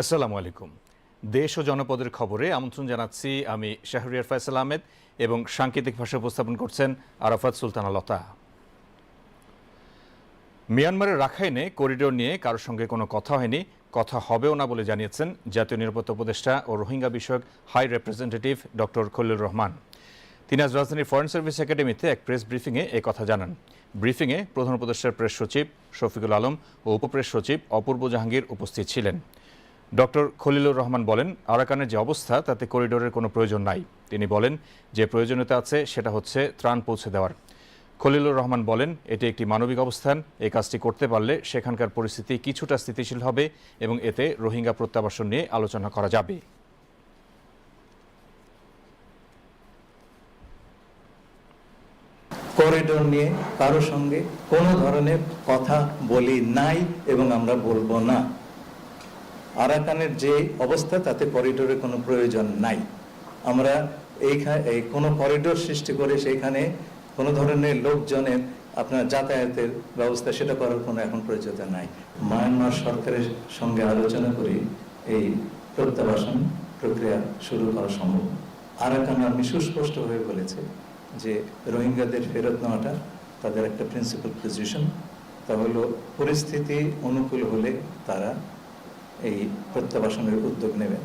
আসসালামু আলাইকুম। দেশ ও জনপদের খবরে আমন্ত্রণ জানাচ্ছি আমি শাহরিয়ার ফয়সাল আহমেদ এবং সাংকেতিক ভাষা উপস্থাপন করছেন আরাফাত সুলতানা লতা। মিয়ানমারের রাখাইনে করিডোর নিয়ে কারোর সঙ্গে কোনো কথা হয়নি, কথা হবেও না বলে জানিয়েছেন জাতীয় নিরাপত্তা উপদেষ্টা ও রোহিঙ্গা বিষয়ক high representative doctor Khalil Rahman. তিনি আজ রাজধানীর ফরেন সার্ভিস একাডেমিতে এক প্রেস ব্রিফিংয়ে এ কথা জানান। ব্রিফিংয়ে প্রধান উপদেষ্টার প্রেস সচিব শফিকুল আলম ও উপপ্রেস সচিব অপূর্ব জাহাঙ্গীর উপস্থিত ছিলেন। ডক্টর খলিলুর রহমান বলেন, আরাকানের যে অবস্থা, তাতে করিডোরের কোনো প্রয়োজন নাই। তিনি বলেন, যে প্রয়োজনীয়তা আছে, সেটা হচ্ছে ত্রাণ পৌঁছে দেওয়ার। খলিলুর রহমান বলেন, এটি একটি মানবিক অবস্থান এই কাজটি করতে পারলে সেখানকার পরিস্থিতি কিছুটা স্থিতিশীল হবে এবং এতে রোহিঙ্গা প্রত্যাবাসন নিয়ে আলোচনা করা যাবে। করিডোর নিয়ে কারও সঙ্গে কোনো ধরনের কথা বলি নাই এবং আমরা বলব না। আরাকানের যে অবস্থা, তাতে করিডোরের কোনো প্রয়োজন নাই। আমরা এইখানে এই কোনো করিডোর সৃষ্টি করে সেইখানে কোনো ধরনের লোকজনের আপনার যাতায়াতের ব্যবস্থা, সেটা করার কোনো এখন প্রয়োজনীয়তা নাই। মায়ানমার সরকারের সঙ্গে আলোচনা করে এই প্রত্যাবাসন প্রক্রিয়া শুরু করা সম্ভব। আরাকান আর্মি সুস্পষ্টভাবে বলেছে যে রোহিঙ্গাদের ফেরত নেওয়াটা তাদের একটা প্রিন্সিপাল পজিশন তা হলো পরিস্থিতি অনুকূল হলে তারা এই প্রত্যাবাসনের উদ্যোগ নেবেন।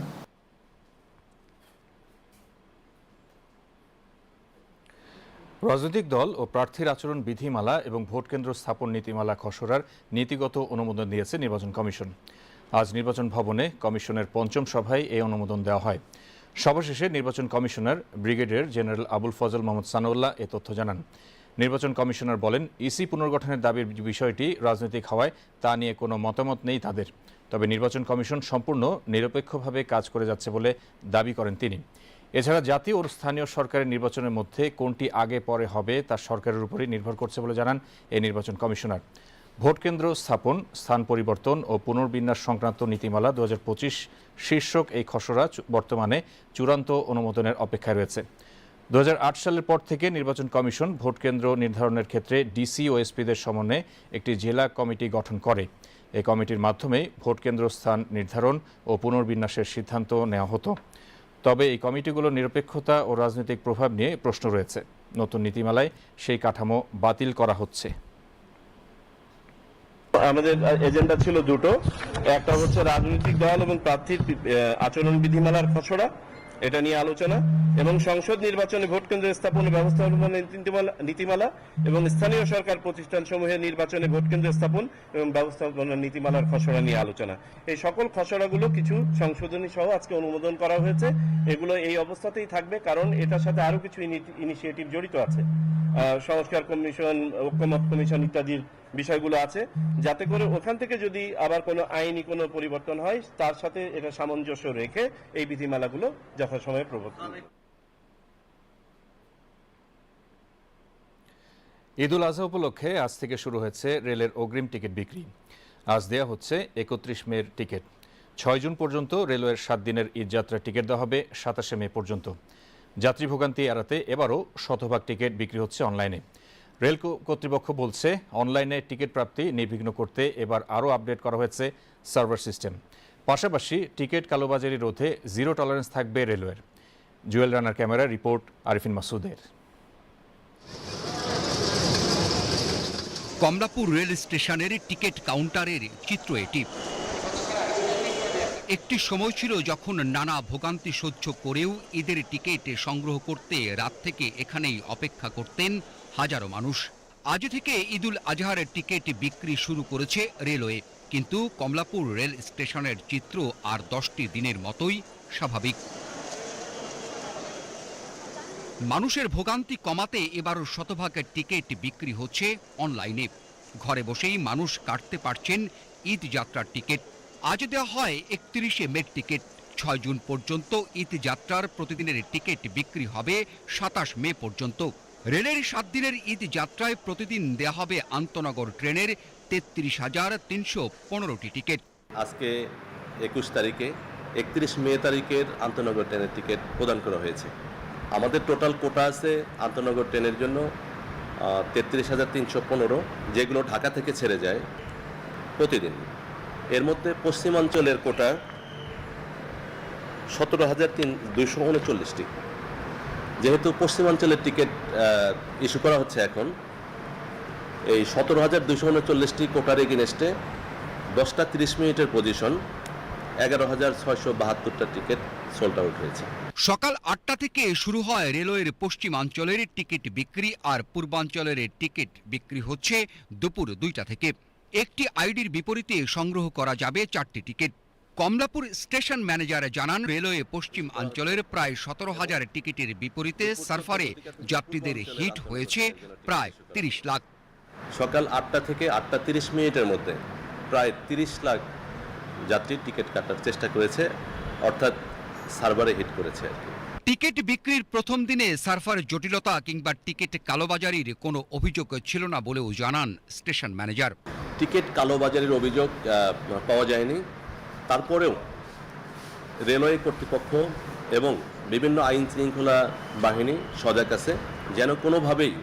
রাজনৈতিক দল ও প্রার্থীর আচরণ বিধিমালা এবং ভোট কেন্দ্র স্থাপন নীতিমালা খসড়ার নীতিগত অনুমোদন দিয়েছে নির্বাচন কমিশন। আজ নির্বাচন ভবনে কমিশনের পঞ্চম সভায় এই অনুমোদন দেওয়া হয়। সর্বশেষে নির্বাচন commissioner brigadier general Abul Fazal Mohammad Sanaullah এ তথ্য জানান। নির্বাচন কমিশনার বলেন, ইসি পুনর্গঠনের দাবির বিষয়টি রাজনৈতিক হওয়ায় তা নিয়ে কোনো মতামত নেই তাদের। তবে নির্বাচন কমিশন সম্পূর্ণ নিরপেক্ষভাবে কাজ করে যাচ্ছে বলে দাবি করেন তিনি। এছাড়া জাতীয় ও স্থানীয় সরকারের নির্বাচনের মধ্যে কোনটি আগে পরে হবে তা সরকারের উপরই নির্ভর করছে বলে জানান এই নির্বাচন কমিশনার। ভোট কেন্দ্র স্থাপন, স্থান পরিবর্তন ও পুনর্বিন্যাস সংক্রান্ত নীতিমালা দু হাজার পঁচিশ শীর্ষক এই খসড়া বর্তমানে চূড়ান্ত অনুমোদনের অপেক্ষায় রয়েছে। দু হাজার আট সালের পর থেকে নির্বাচন কমিশন ভোট কেন্দ্র নির্ধারণের ক্ষেত্রে ডিসি ও এসপিদের সমন্বয়ে একটি জেলা কমিটি গঠন করে। এই কমিটির মাধ্যমে ভোট কেন্দ্র স্থান নির্ধারণ ও পুনর্বিন্যাসের সিদ্ধান্ত নেওয়া হতো। তবে এই কমিটিগুলোর নিরপেক্ষতা ও রাজনৈতিক প্রভাব নিয়ে প্রশ্ন রয়েছে। নতুন নীতিমালায় সেই কাঠামো বাতিল করা হচ্ছে। আমাদের এজেন্ডা ছিল দুটো। একটা হচ্ছে রাজনৈতিক দল এবং প্রার্থীর আচরণ বিধিমালার খসড়া। এটা নিয়ে আলোচনা এবং সংসদ নির্বাচনে ভোট কেন্দ্র স্থাপনের ব্যবস্থাপনা নীতিমালা এবং স্থানীয় সরকার প্রতিষ্ঠান সমূহের নির্বাচনে ভোট কেন্দ্র স্থাপন এবং ব্যবস্থাপনা নীতিমালার খসড়া নিয়ে আলোচনা। এই সকল খসড়াগুলো কিছু সংশোধনী সহ আজকে অনুমোদন করা হয়েছে। এগুলো এই অবস্থাতেই থাকবে কারণ এটার সাথে আরও কিছু ইনিশিয়েটিভ জড়িত আছে। সংস্কার কমিশন, ঐক্যমত কমিশন ইত্যাদির বিষয়গুলো আছে। যাতে করে ওখান থেকে যদি আবার কোনো আইনি কোনো পরিবর্তন হয়, তার সাথে এটা সামঞ্জস্য রেখে এই বিধিমালাগুলো যথাসময়ে প্রবর্তন ঈদুল আজহা উপলক্ষে আজ থেকে শুরু হয়েছে রেলের অগ্রিম টিকিট বিক্রি। আজ দেয়া হচ্ছে একত্রিশ মের টিকিট। ছয় জুন পর্যন্ত রেলওয়ের সাত দিনের ঈদযাত্রার টিকিট দেওয়া হবে সাতাশে মে পর্যন্ত। যাত্রী ভোগান্তি এড়াতে এবারও শতভাগ টিকিট বিক্রি হচ্ছে অনলাইনে। রেল কর্তৃপক্ষ বলছে, অনলাইনে টিকিট প্রাপ্তি নির্বিঘ্ন করতে এবার আরও আপডেট করা হয়েছে সার্ভার সিস্টেম। পাশাপাশি টিকিট কালোবাজারি রোধে জিরো টলারেন্স থাকবে রেলওয়ের। জুয়েল রানার ক্যামেরা, রিপোর্ট আরিফিন মাসুদের। কমলাপুর রেল স্টেশনের টিকিট কাউন্টারের চিত্র এটি। একটি সময় ছিল যখন নানা ভোগান্তি সহ্য করেও ঈদের টিকিট সংগ্রহ করতে রাত থেকে এখানেই অপেক্ষা করতেন হাজারো মানুষ আজ থেকে ঈদুল আজহারের টিকিট বিক্রি শুরু করেছে রেলওয়ে। কিন্তু কমলাপুর রেল স্টেশনের চিত্র আর দশটি দিনের মতোই স্বাভাবিক। মানুষের ভোগান্তি কমাতে এবারও শতভাগের টিকিট বিক্রি হচ্ছে অনলাইনে। ঘরে বসেই মানুষ কাটতে পারছেন ঈদ যাত্রার টিকিট। আজ দেওয়া হয় একত্রিশে মের টিকিট। ছয় জুন পর্যন্ত ঈদ যাত্রার প্রতিদিনের টিকিট বিক্রি হবে সাতাশ মে পর্যন্ত। রেলের সাত দিনের ঈদ যাত্রায় প্রতিদিন দেয়া হবে আন্তনগর ট্রেনের তেত্রিশ হাজার তিনশো পনেরোটি টিকিট। আজকে একুশ তারিখে, একত্রিশ মে তারিখের আন্তনগর ট্রেনের টিকিট প্রদান করা হয়েছে। আমাদের টোটাল কোটা আছে আন্তনগর ট্রেনের জন্য তেত্রিশ হাজার তিনশো পনেরো, যেগুলো ঢাকা থেকে ছেড়ে যায় প্রতিদিন। এর মধ্যে পশ্চিমাঞ্চলের কোটা সতেরো হাজার তিন দুইশো উনচল্লিশটি। যেহেতু পশ্চিমাঞ্চলের টিকিট ইস্যু করা হচ্ছে এখন, এই সতেরো হাজার দুশো উনচল্লিশটি কোটার এগেনস্টে দশটা তিরিশ মিনিটের পজিশন এগারো হাজার ছয়শো বাহাত্তরটা টিকিট সোল্ড আউট হয়েছে। সকাল আটটা থেকে শুরু হয় রেলওয়ের পশ্চিমাঞ্চলের টিকিট বিক্রি আর পূর্বাঞ্চলের টিকিট বিক্রি হচ্ছে দুপুর দুইটা থেকে। একটি আইডির বিপরীতে সংগ্রহ করা যাবে চারটি টিকিট কমলাপুর স্টেশন ম্যানেজার জানান রেলওয়ে পশ্চিম অঞ্চলের প্রায় সতেরো হাজার টিকিটের বিপরীতে সার্ফারে যাত্রীদের হিট হয়েছে প্রায় তিরিশ লাখ। সকাল আটটা থেকে আটটা তিরিশ মিনিটের মধ্যে প্রায় তিরিশ লাখ যাত্রী টিকিট কাটার চেষ্টা করেছে অর্থাৎ সার্ভারে হিট করেছে আর কি। টিকিট বিক্রির প্রথম দিনে সার্ফার জটিলতা কিংবা টিকিট কালোবাজারির কোনো অভিযোগ ছিল না বলেও জানান স্টেশন ম্যানেজার। টিকিট কালোবাজারির অভিযোগ পাওয়া যায়নি। তারপরেও রেলওয়ে কর্তৃপক্ষ এবং বিভিন্ন আইন শৃঙ্খলা বাহিনী সজাগ আছে, যেন কোনোভাবেই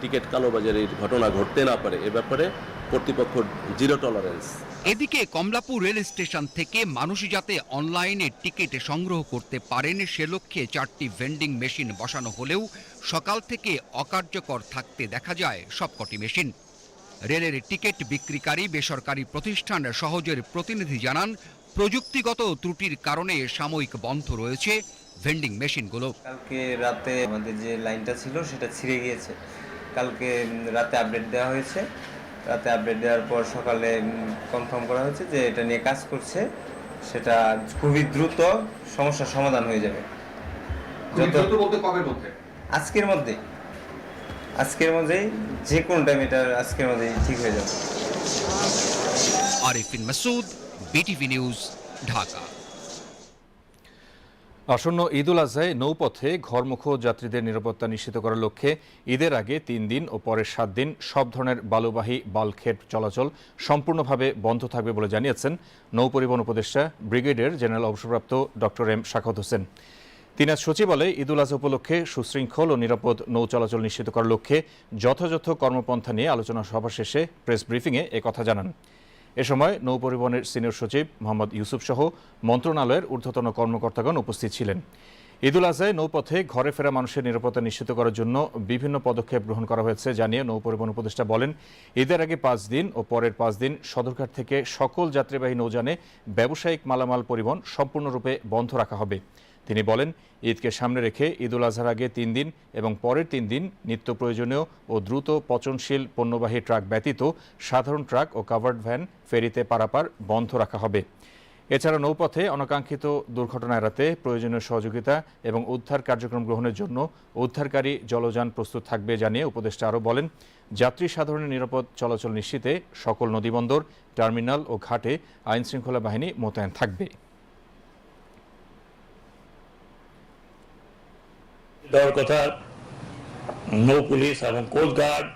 টিকিট কালোবাজারির ঘটনা ঘটতে না পারে। এ ব্যাপারে কর্তৃপক্ষ জিরো টলারেন্স। এদিকে কমলাপুর রেল স্টেশন থেকে মানুষ যাতে অনলাইনে টিকিট সংগ্রহ করতে পারেন, সে লক্ষ্যে চারটি ভেন্ডিং মেশিন বসানো হলেও সকাল থেকে অকার্যকর থাকতে দেখা যায় সবকটি মেশিন। রেলের টিকিট বিক্রিকারী বেসরকারি প্রতিষ্ঠান সহজের প্রতিনিধি জানান প্রযুক্তিগত ত্রুটির কারণে সাময়িক বন্ধ রয়েছে ভেন্ডিং মেশিনগুলো। কালকে রাতে আমাদের যে লাইনটা ছিল সেটা ছিঁড়ে গিয়েছে। কালকে রাতে আপডেট দেওয়া হয়েছে। রাতে আপডেট দেওয়ার পর সকালে কনফার্ম করা হয়েছে যে এটা নিয়ে কাজ করছে। সেটা খুবই দ্রুত সমস্যার সমাধান হয়ে যাবে। যত আজকের মধ্যে। আজকের মধ্যেই যে কোনো টাইম এটা আজকের মধ্যেই ঠিক হয়ে যাবে। Arifin Masud BTV news Dhaka. আসন্ন ঈদুল আজহায় নৌপথে ঘরমুখ যাত্রীদের নিরাপত্তা নিশ্চিত করার লক্ষ্যে ঈদের আগে তিন দিন ও পরের সাত দিন সব ধরনের বালুবাহী বাল্কহেড চলাচল সম্পূর্ণভাবে বন্ধ থাকবে বলে জানিয়েছেন নৌপরিবহন উপদেষ্টা ব্রিগেডিয়ার জেনারেল অবসরপ্রাপ্ত ডক্টর এম শাখাত হোসেন। তিনি আজ সচিবালয়ে ঈদুল আজহা উপলক্ষে সুশৃঙ্খল ও নিরাপদ নৌ চলাচল নিশ্চিত করার লক্ষ্যে যথাযথ কর্মপন্থা নিয়ে আলোচনা সভা শেষে প্রেস ব্রিফিংয়ে একথা জানান। এ সময় নৌ পরিবহনের সিনিয়র সচিব মোহাম্মদ ইউসুফ সহ মন্ত্রণালয়ের ঊর্ধ্বতন কর্মকর্তাগণ উপস্থিত ছিলেন। ঈদুল আজহায় নৌপথে ঘরে ফেরা মানুষের নিরাপত্তা নিশ্চিত করার জন্য বিভিন্ন পদক্ষেপ গ্রহণ করা হয়েছে জানিয়ে নৌ পরিবহন উপদেষ্টা বলেন, ঈদের আগে পাঁচ দিন ও পরের পাঁচ দিন সদরঘাট থেকে সকল যাত্রীবাহী নৌযানে ব্যবসায়িক মালামাল পরিবহন সম্পূর্ণরূপে বন্ধ রাখা হবে। তিনি বলেন, ঈদকে সামনে রেখে ঈদুল আজহার আগে তিন দিন এবং পরের তিন দিন নিত্য প্রয়োজনীয় ও দ্রুত পচনশীল পণ্যবাহী ট্রাক ব্যতীত সাধারণ ট্রাক ও কাভার্ড ভ্যান ফেরিতে পারাপার বন্ধ রাখা হবে। এছাড়া নৌপথে অনাকাঙ্ক্ষিত দুর্ঘটনা এড়াতে প্রয়োজনীয় সহযোগিতা এবং উদ্ধার কার্যক্রম গ্রহণের জন্য উদ্ধারকারী জলযান প্রস্তুত থাকবে জানিয়ে উপদেষ্টা আরও বলেন, যাত্রী সাধারণের নিরাপদ চলাচল নিশ্চিতে সকল নদীবন্দর, টার্মিনাল ও ঘাটে আইনশৃঙ্খলা বাহিনী মোতায়েন থাকবে। দেওয়ার কথা নৌ পুলিশ এবং কোস্ট গার্ড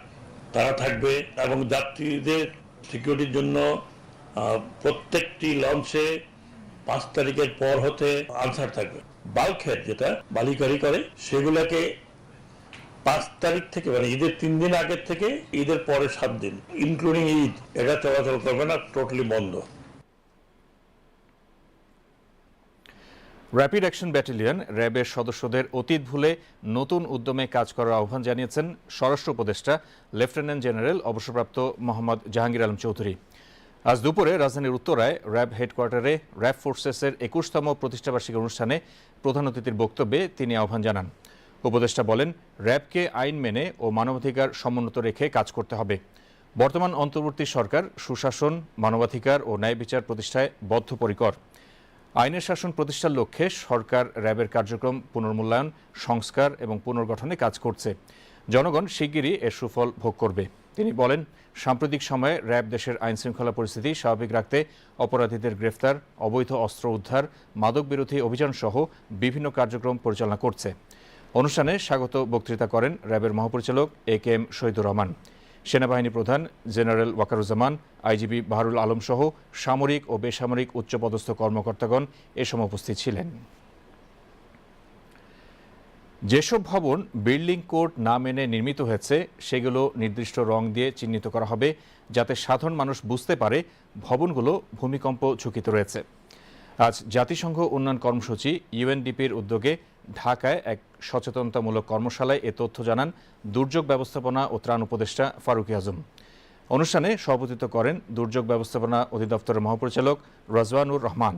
তারা থাকবে এবং যাত্রীদের সিকিউরিটির জন্য প্রত্যেকটি লঞ্চে পাঁচ তারিখের পর হতে আনসার থাকবে। বাল্কহেড যেটা, বালিকারি করে, সেগুলোকে পাঁচ তারিখ থেকে মানে ঈদের তিন দিন আগের থেকে, ঈদের পরে সাত দিন ইনক্লুডিং ঈদ, এটা চলাচল করবে না টোটালি বন্ধ। র্যাপিড অ্যাকশন ব্যাটালিয়ন র্যাবের সদস্যদের অতীত ভুলে নতুন উদ্যমে কাজ করার আহ্বান জানিয়েছেন স্বরাষ্ট্র উপদেষ্টা লেফটেন্যান্ট জেনারেল অবসরপ্রাপ্ত মোহাম্মদ জাহাঙ্গীর আলম চৌধুরী। আজ দুপুরে রাজধানীর উত্তরায় র্যাব হেডকোয়ার্টারে র্যাব ফোর্সেসের একুশতম প্রতিষ্ঠাবার্ষিকী অনুষ্ঠানে প্রধান অতিথির বক্তব্যে তিনি আহ্বান জানান। উপদেষ্টা বলেন, র্যাবকে আইন মেনে ও মানবাধিকার সমুন্নত রেখে কাজ করতে হবে। বর্তমান অন্তর্বর্তী সরকার সুশাসন, মানবাধিকার ও ন্যায় বিচার প্রতিষ্ঠায় বদ্ধপরিকর। আইনের শাসন প্রতিষ্ঠার লক্ষ্যে সরকার র্যাবের কার্যক্রম, পুনর্মূল্যায়ন, সংস্কার এবং পুনর্গঠনে কাজ করছে। জনগণ শিগগিরই এর সুফল ভোগ করবে। তিনি বলেন, সাম্প্রতিক সময়ে র্যাব দেশের আইন শৃঙ্খলা পরিস্থিতি স্বাভাবিক রাখতে অপরাধীদের গ্রেফতার, অবৈধ অস্ত্র উদ্ধার মাদক বিরোধী অভিযান সহ বিভিন্ন কার্যক্রম পরিচালনা করছে। অনুষ্ঠানে স্বাগত বক্তৃতা করেন র্যাবের মহাপরিচালক A K M Shahidur Rahman. সেনাবাহিনী প্রধান জেনারেল ওয়াকারুজ্জামান আইজিবি বাহারুল আলম সহ সামরিক ও বেসামরিক উচ্চপদস্থ কর্মকর্তাগণ এ সময় উপস্থিত ছিলেন। যেসব ভবন বিল্ডিং কোড না মেনে নির্মিত হয়েছে, সেগুলো নির্দিষ্ট রং দিয়ে চিহ্নিত করা হবে যাতে সাধারণ মানুষ বুঝতে পারে ভবনগুলো ভূমিকম্প ঝুঁকিতে রয়েছে। আজ জাতিসংঘ উন্নয়ন কর্মসূচি ইউএনডিপির উদ্যোগে ঢাকায় এক সচেতনতামূলক কর্মশালায় এ তথ্য জানান দুর্যোগ ব্যবস্থাপনা ও ত্রাণ উপদেষ্টা ফারুকি আজম। অনুষ্ঠানে সভাপতিত্ব করেন দুর্যোগ ব্যবস্থাপনা অধিদপ্তরের মহাপরিচালক রাজওয়ানুর রহমান।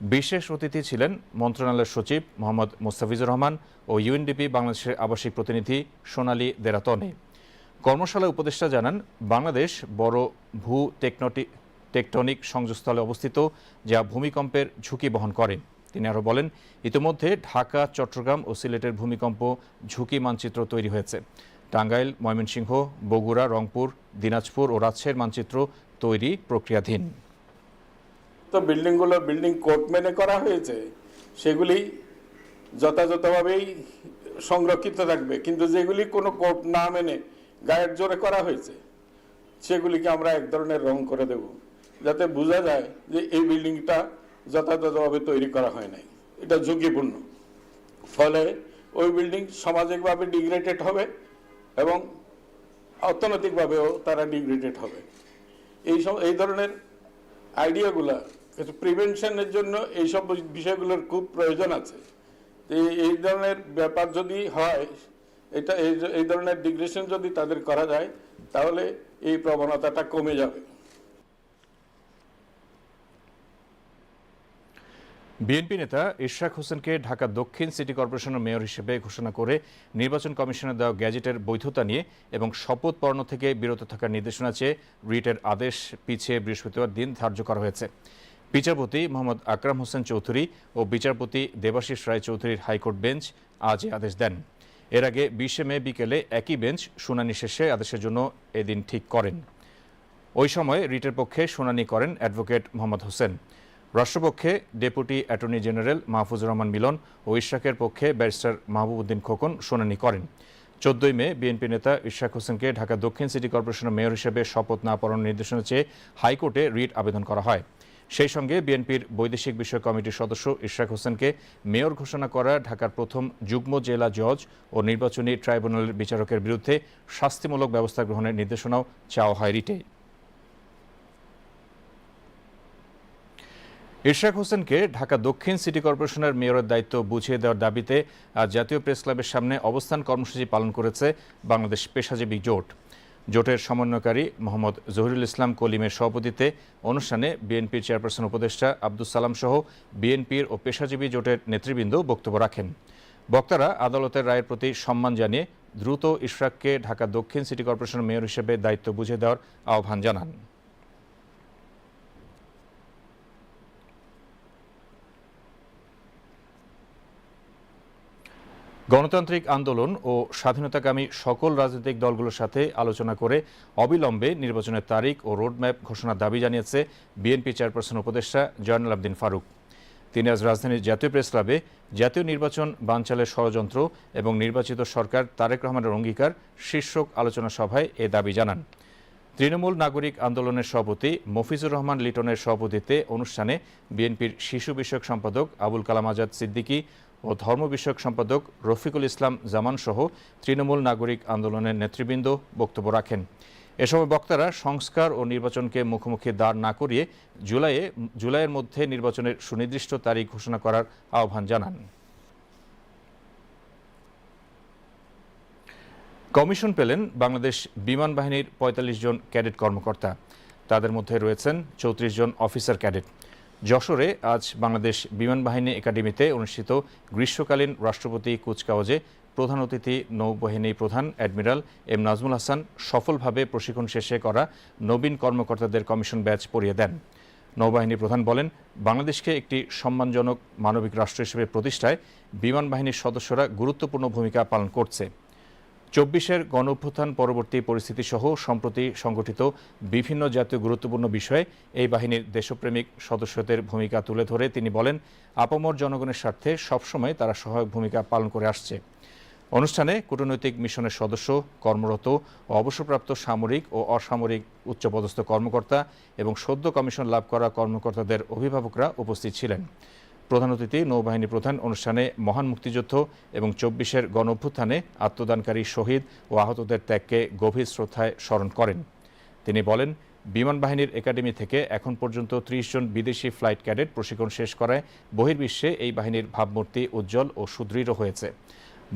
বিশেষ অতিথি ছিলেন মন্ত্রণালয়ের সচিব মোহাম্মদ মোস্তাফিজুর রহমান ও ইউএনডিপি বাংলাদেশের আবাসিক প্রতিনিধি সোনালী দেরাতনে। কর্মশালায় উপদেষ্টা জানান, বাংলাদেশ বড় ভূ টেকনটি টেকটনিক সংযোগস্থলে অবস্থিত, যা ভূমিকম্পের ঝুঁকি বহন করে। তিনি আরও বলেন, ইতিমধ্যে ঢাকা, চট্টগ্রাম ও সিলেটের ভূমিকম্প ঝুঁকি মানচিত্র তৈরি হয়েছে। টাঙ্গাইল, ময়মনসিংহ, বগুড়া, রংপুর, দিনাজপুর ও রাজশাহীর মানচিত্র তৈরি প্রক্রিয়াধীন। তো বিল্ডিংগুলো বিল্ডিং কোর্ট মেনে করা হয়েছে, সেগুলি যথাযথভাবেই সংরক্ষিত থাকবে, কিন্তু যেগুলি কোনো কোর্ট না মেনে গায়ের জোরে করা হয়েছে, সেগুলিকে আমরা এক ধরনের রং করে দেব। যাতে বোঝা যায় যে এই বিল্ডিংটা যথাযথভাবে তৈরি করা হয় নাই। এটা ঝুঁকিপূর্ণ। ফলে ওই বিল্ডিং সামাজিকভাবে ডিগ্রেডেড হবে এবং অর্থনৈতিকভাবেও তারা ডিগ্রেডেড হবে। এই সব, এই ধরনের আইডিয়াগুলা প্রিভেনশনের জন্য এইসব বিষয়গুলোর খুব প্রয়োজন আছে। এই- ধরনের ব্যাপার যদি হয়, এটা এই ধরনের ডিগ্রেশন যদি তাদের করা যায়, তাহলে এই প্রবণতাটা কমে যাবে। বিএনপি নেতা ইশরাক হোসেনকে ঢাকা দক্ষিণ সিটি কর্পোরেশনের মেয়র হিসেবে ঘোষণা করে নির্বাচন কমিশনের দেওয়া গ্যাজেটের বৈধতা নিয়ে এবং শপথ পর্ণ থেকে বিরত থাকার নির্দেশনা চেয়ে রিটের আদেশ পিছিয়ে বৃহস্পতিবার দিন ধার্য করা হয়েছে। বিচারপতি মোহাম্মদ আকরাম হোসেন চৌধুরী ও বিচারপতি দেবাশিস রায় চৌধুরীর হাইকোর্ট বেঞ্চ আজ আদেশ দেন। এর আগে বিশে মে বিকেলে একই বেঞ্চ শুনানি শেষে আদেশের জন্য এদিন ঠিক করেন। ওই সময় রিটের পক্ষে শুনানি করেন অ্যাডভোকেট মোহাম্মদ হোসেন। রাষ্ট্রপক্ষে deputy attorney general Mahfuzur Rahman Milon ও ইশরাকের পক্ষে ব্যারিস্টার মাহবুবুদ্দিন খোকন শুনানি করেন। চোদ্দই মে বিএনপি নেতা ইশরাক হোসেনকে ঢাকা দক্ষিণ সিটি কর্পোরেশনের মেয়র হিসেবে শপথ না পড়ানোর নির্দেশনা চেয়ে হাইকোর্টে রিট আবেদন করা হয়। সেই সঙ্গে বিএনপির বৈদেশিক বিষয় কমিটির সদস্য ইশরাক হোসেনকে মেয়র ঘোষণা করা ঢাকার প্রথম যুগ্ম জেলা জজ ও নির্বাচনী ট্রাইব্যুনালের বিচারকের বিরুদ্ধে শাস্তিমূলক ব্যবস্থা গ্রহণের নির্দেশনাও চাওয়া হয় রিটে। ইরশাক হোসেনকে ঢাকা দক্ষিণ সিটি কর্পোরেশনের মেয়রের দায়িত্ব বুঝিয়ে দেওয়ার দাবিতে আজ জাতীয় প্রেস ক্লাবের সামনে অবস্থান কর্মসূচি পালন করেছে বাংলাদেশ পেশাজীবী জোট। জোটের সমন্বয়কারী মোহাম্মদ জহিরুল ইসলাম কলিমের সভাপতিতে অনুষ্ঠানে বিএনপির চেয়ারপারসন উপদেষ্টা আব্দুল সালাম সহ বিএনপির ও পেশাজীবী জোটের নেতৃবৃন্দ বক্তব্য রাখেন। বক্তারা আদালতের রায়ের প্রতি সম্মান জানিয়ে দ্রুত ইশরাককে ঢাকা দক্ষিণ সিটি কর্পোরেশনের মেয়র হিসেবে দায়িত্ব বুঝিয়ে দেওয়ার আহ্বান জানান। গণতান্ত্রিক আন্দোলন ও স্বাধীনতাকামী সকল রাজনৈতিক দলগুলোর সাথে আলোচনা করে অবিলম্বে নির্বাচনের তারিখ ও রোডম্যাপ ঘোষণার দাবি জানিয়েছে বিএনপি চেয়ারপারসন উপদেষ্টা জয়নাল আবদিন ফারুক। তিনি আজ রাজধানীর জাতীয় প্রেস ক্লাবে জাতীয় নির্বাচন বানচালের ষড়যন্ত্র এবং নির্বাচিত সরকার তারেক রহমানের অঙ্গীকার শীর্ষক আলোচনা সভায় এ দাবি জানান। তৃণমূল নাগরিক আন্দোলনের সভাপতি মফিজুর রহমান লিটনের সভাপতিত্বে অনুষ্ঠানে বিএনপির শিশু বিষয়ক সম্পাদক আবুল কালাম আজাদ সিদ্দিকী ও ধর্ম বিষয়ক সম্পাদক রফিকুল ইসলাম জামান সহ তৃণমূল নাগরিক আন্দোলনের নেতৃবৃন্দ বক্তব্য রাখেন। এ সময় বক্তারা সংস্কার ও নির্বাচনকে মুখোমুখি দাঁড় না করিয়ে জুলাইয়ে, জুলাইয়ের মধ্যে নির্বাচনের সুনির্দিষ্ট তারিখ ঘোষণা করার আহ্বান জানান। কমিশন পেলেন বাংলাদেশ বিমান বাহিনীর ৪৫ জন ক্যাডেট কর্মকর্তা। তাদের মধ্যে রয়েছেন চৌত্রিশ জন অফিসার ক্যাডেট। যশোরে আজ বাংলাদেশ বিমান বাহিনী একাডেমিতে অনুষ্ঠিত গ্রীষ্মকালীন রাষ্ট্রপতি কুচকাওয়াজে প্রধান অতিথি নৌবাহিনী প্রধান অ্যাডমিরাল এম নাজমুল হাসান সফলভাবে প্রশিক্ষণ শেষে করা নবীন কর্মকর্তাদের কমিশন ব্যাচ পরিয়ে দেন। নৌবাহিনী প্রধান বলেন, বাংলাদেশকে একটি সম্মানজনক মানবিক রাষ্ট্র হিসেবে প্রতিষ্ঠায় বিমান বাহিনীর সদস্যরা গুরুত্বপূর্ণ ভূমিকা পালন করছে। চব্বিশের গণ অভ্যুত্থান পরবর্তী পরিস্থিতি সহ সম্প্রতি সংগঠিত বিভিন্ন জাতীয় গুরুত্বপূর্ণ বিষয়ে এই বাহিনীর দেশপ্রেমিক সদস্যদের ভূমিকা তুলে ধরে তিনি বলেন, আপামর জনগণের স্বার্থে সবসময় তারা সহায়ক ভূমিকা পালন করে আসছে। অনুষ্ঠানে কূটনৈতিক মিশনের সদস্য, কর্মরত, অবসরপ্রাপ্ত সামরিক ও অসামরিক উচ্চপদস্থ কর্মকর্তা এবং সদ্য কমিশন লাভ করা কর্মকর্তাদের অভিভাবকরা উপস্থিত ছিলেন। প্রধান অতিথি, নৌবাহিনী প্রধান অনুষ্ঠানে মহান মুক্তিযুদ্ধ এবং চব্বিশের গণ অভ্যুত্থানে আত্মদানকারী শহীদ ও আহতদের ত্যাগকে গভীর শ্রদ্ধায় স্মরণ করেন। তিনি বলেন, বিমান বাহিনীর একাডেমি থেকে এখন পর্যন্ত ত্রিশ জন বিদেশি ফ্লাইট ক্যাডেট প্রশিক্ষণ শেষ করায় বহির্বিশ্বে এই বাহিনীর ভাবমূর্তি উজ্জ্বল ও সুদৃঢ় হয়েছে।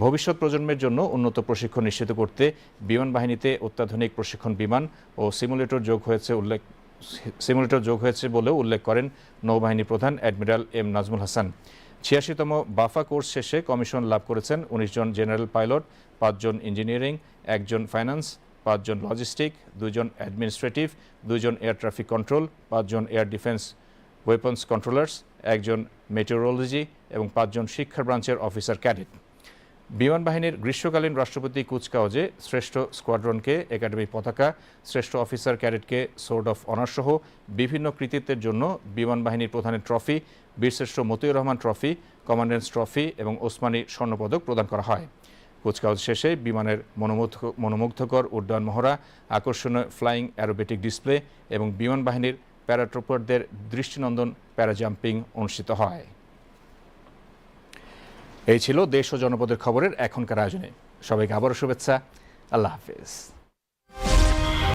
ভবিষ্যৎ প্রজন্মের জন্য উন্নত প্রশিক্ষণ নিশ্চিত করতে বিমান বাহিনীতে অত্যাধুনিক প্রশিক্ষণ বিমান ও সিমুলেটর যোগ হয়েছে উল্লেখ সিমুলেটর যোগ হয়েছে বলেও উল্লেখ করেন নৌবাহিনী প্রধান অ্যাডমিরাল এম নাজমুল হাসান। ছিয়াশিতম বাফা কোর্স শেষে কমিশন লাভ করেছেন উনিশ জন জেনারেল পাইলট পাঁচজন ইঞ্জিনিয়ারিং একজন ফাইন্যান্স পাঁচজন লজিস্টিক দুজন অ্যাডমিনিস্ট্রেটিভ দুজন এয়ার ট্রাফিক কন্ট্রোল পাঁচজন এয়ার ডিফেন্স ওয়েপন্স কন্ট্রোলার্স, একজন মেটেরোলজি এবং পাঁচজন শিক্ষা ব্রাঞ্চের অফিসার ক্যাডেট। বিমান বাহিনীর গ্রীষ্মকালীন রাষ্ট্রপতি কুচকাওয়াজে শ্রেষ্ঠ স্কোয়াড্রনকে একাডেমি পতাকা, শ্রেষ্ঠ অফিসার ক্যাডেটকে সোর্ড অফ অনার সহ বিভিন্ন কৃতিত্বের জন্য বিমান বাহিনীর প্রধানের ট্রফি, বীরশ্রেষ্ঠ Motiur Rahman trophy commandant's trophy এবং ওসমানী স্বর্ণপদক প্রদান করা হয়। কুচকাওয়াজ শেষে বিমানের মনোমুগ্ধ, মনোমুগ্ধকর উড্ডয়ন মহড়া, আকর্ষণীয় ফ্লাইং অ্যারোবেটিক ডিসপ্লে এবং বিমান বাহিনীর প্যারাট্রুপারদের দৃষ্টিনন্দন প্যারাজাম্পিং অনুষ্ঠিত হয়। এই ছিল দেশ ও জনপদের খবরের এখনকার আয়োজনে। সবাইকে আবারও শুভেচ্ছা। আল্লাহ হাফিজ।